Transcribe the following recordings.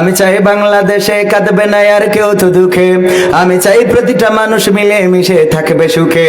আমি চাই বাংলাদেশে কাঁদবে না আর কেউ তো দুঃখে। আমি চাই প্রতিটা মানুষ মিলে মিশে থাকবে সুখে।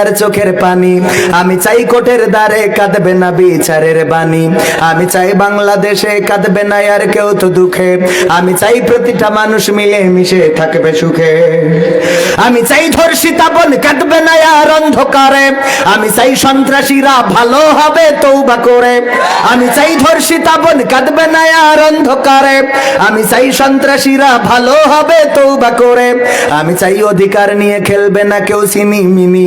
আর চোখের পানি। আমি চাই কোটের দ্বারে কাঁদবে না বিচারের বাণী। আমি চাই বাংলাদেশে কাঁদবে না আর কেউ তো দুঃখে। আমি চাই প্রতিটা মানুষ মিলে মিশে থাকবে সুখে। আমি চাই ধর্ষিতা বোন কাঁদবে না আর অন্ধকারে। আমি চাই সন্ত্রাসীরা ভালো হবে তৌবা করে। আমি চাই ধর্ষিতা বোন কাঁদবে না আর অন্ধকারে। আমি চাই সন্ত্রাসীরা ভালো হবে তৌবা করে। আমি চাই অধিকার নিয়ে খেলবে না কেউ চিনি মিনি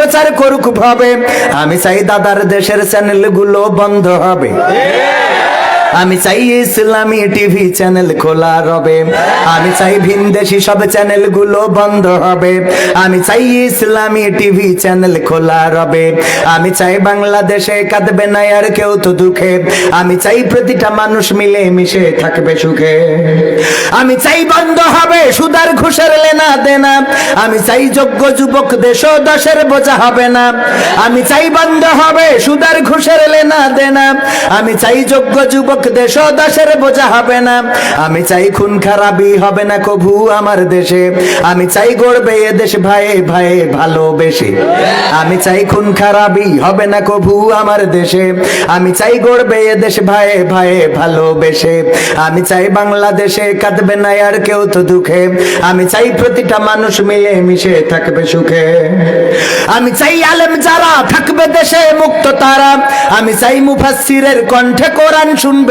প্রচার করুক ভাবে। আমি চাই দাদার দেশের চ্যানেলগুলো বন্ধ হবে। আমি চাই ইসলামী টিভি চ্যানেল খোলা রবে। আমি চাই ভিনদেশি সব চ্যানেলগুলো বন্ধ হবে। আমি চাই ইসলামী টিভি চ্যানেল খোলা রবে। আমি চাই বাংলাদেশে কাঁদবে না আর কেউ তো দুঃখে। আমি চাই প্রতিটা মানুষ মিলে মিশে থাকবে সুখে। আমি চাই বন্ধ হবে সুদার ঘুষের লেনা দেনা। আমি চাই যোগ্য যুবক দেশ দশের বোঝা হবে না। আমি চাই বন্ধ হবে সুদার ঘুষের লেনা দেনা। আমি চাই যোগ্য যুবক দেশ ও দশের বোঝা হবে না। আমি চাই খুন খারাপি হবে না কভু আমার দেশে। আমি চাই গড়বে এ দেশ ভাইয়ে ভাইয়ে ভালোবেসে। আমি চাই খুন খারাপি হবে না কভু আমার দেশে। আমি চাই গড়বে এ দেশ ভাইয়ে ভাইয়ে ভালোবেসে। আমি চাই বাংলাদেশে কাঁদবে না আর কেউ তো দুঃখে। আমি চাই প্রতিটা মানুষ মিলে মিশে থাকবে সুখে। আমি চাই আলেম যারা থাকবে দেশে মুক্ত তারা। আমি চাই মুফাসসিরের কণ্ঠে কোরআন শুনবে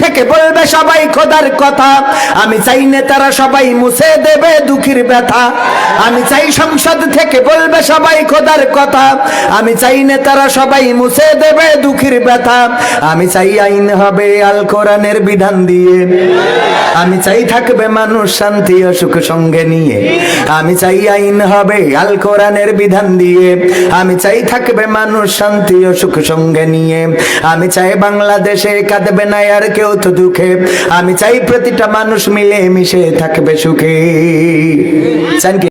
থেকে বলবে সবাই খোদার কথা। আমি চাই নেতারা সবাই মুছে দেবে দুঃখীর ব্যথা। আমি চাই সংসদ থেকে বলবে সবাই খোদার কথা। আমি চাই নেতারা সবাই মুছে দেবে দুঃখীর ব্যথা। আমি চাই আইন হবে আল কোরআনের বিধান দিয়ে। আমি চাই থাকবে মানুষ শান্তি ও সুখ সঙ্গে নিয়ে। আমি চাই আইন হবে আল কোরআনের বিধান দিয়ে। আমি চাই থাকবে মানুষ শান্তি ও সুখ সঙ্গে নিয়ে। আমি চাই বাংলাদেশে কাঁদবে না আর কেউ তো দুঃখে। আমি চাই প্রতিটা মানুষ মিলে মিশে থাকবে সুখে। চান কি